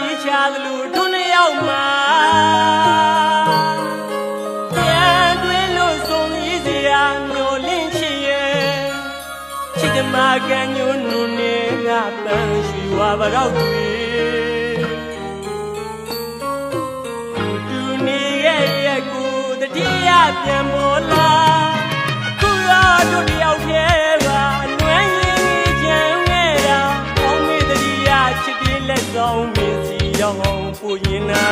ရေးချသလိုတို့နှစ်ယောက်မှာပြန်တွေ့လို့ဆုံးရည်စရာမျောလင့်ချင်ရဲ့ချစ်ကမာကန်ညွန်းနုနေကပန်းရွှေဝါပရောက်တွေသူနေရဲ့ရဲ့ကိုတတိယပြန်ပေါ်လာ ပူရင်နာ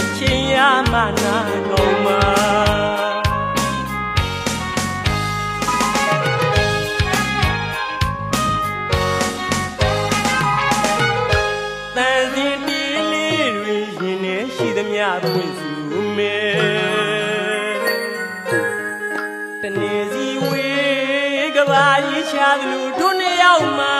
အချင်းရမနာကောင်းမှာတန်စင်တီလေးတွေရင်နေရှိသမျှပွင့်စုမေတနေစီဝေးကဘာကြီးချသလိုတို့နှစ်ယောက်မှာ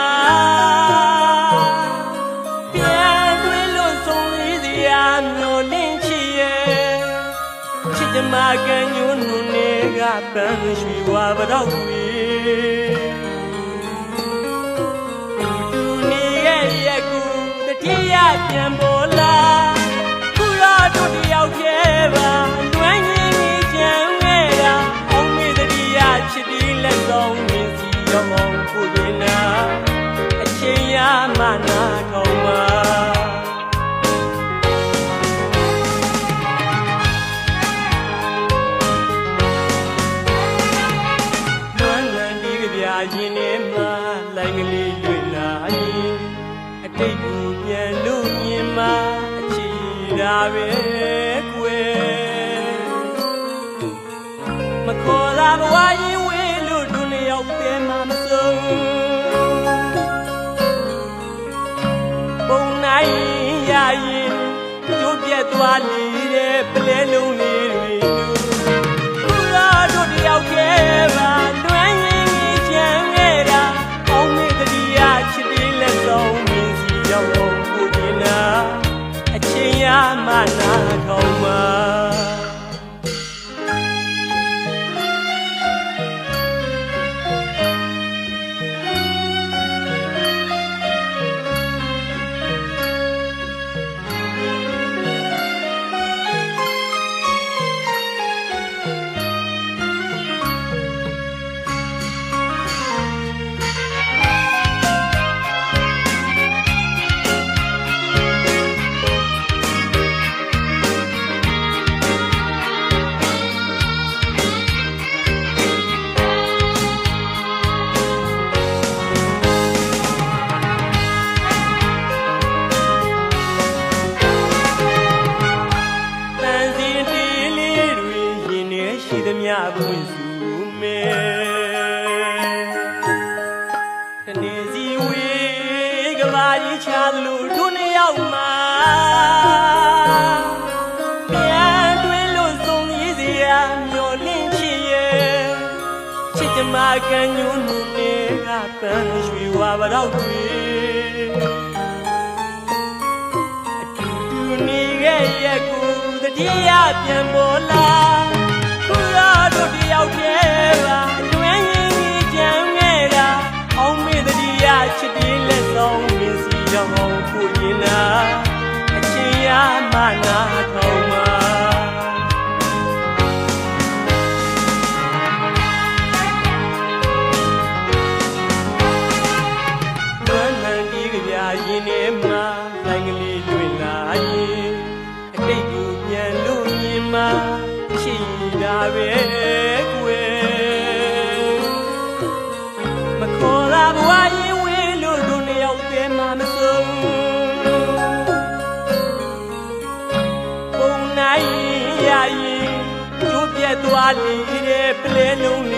ချစ်ကြမကန်ညွန်းနုနေကပန်းရွှေဝါပတော့တွေသူနေရဲ့ရဲ့ကိုတတိယပြန်ပေါ် ပြတ်သွားလေတဲ့ပလဲလုံးလေး ရင်နေရှိသမျှပွင့်စုမေတနေစီဝေးကဘာကြီးချသလိုတို့နှစ်ယောက်မှာပြန်တွေ့လို့ဆုံးရည်စရာမျောလင့်ချင်ရဲ့ချစ်ကြမကန်ညွန်းနုနေကပန်းရွှေဝါပတော့တွေတူနေရဲ့ရဲ့ကိုတတိယပြန်ပေါ်လာခု တော့တို့တယောက်တည်းပါလွမ်းရင်ကြီးကြံခဲ့တာအောင်မေတတိယချစ်ပြီးလက်ဆောင်မြင်စီရောက်အောင်ကိုရင်နာအချင်းရမနာထောင်းမှာလွမ်းလန်းဒီကဗျာရင်ထဲမှာလိုင်းကလေးလွင်လာရင်အတိတ်ကိုပြန်လို့မြင်မှာချီ လေတဲ့ပလဲလုံးလေး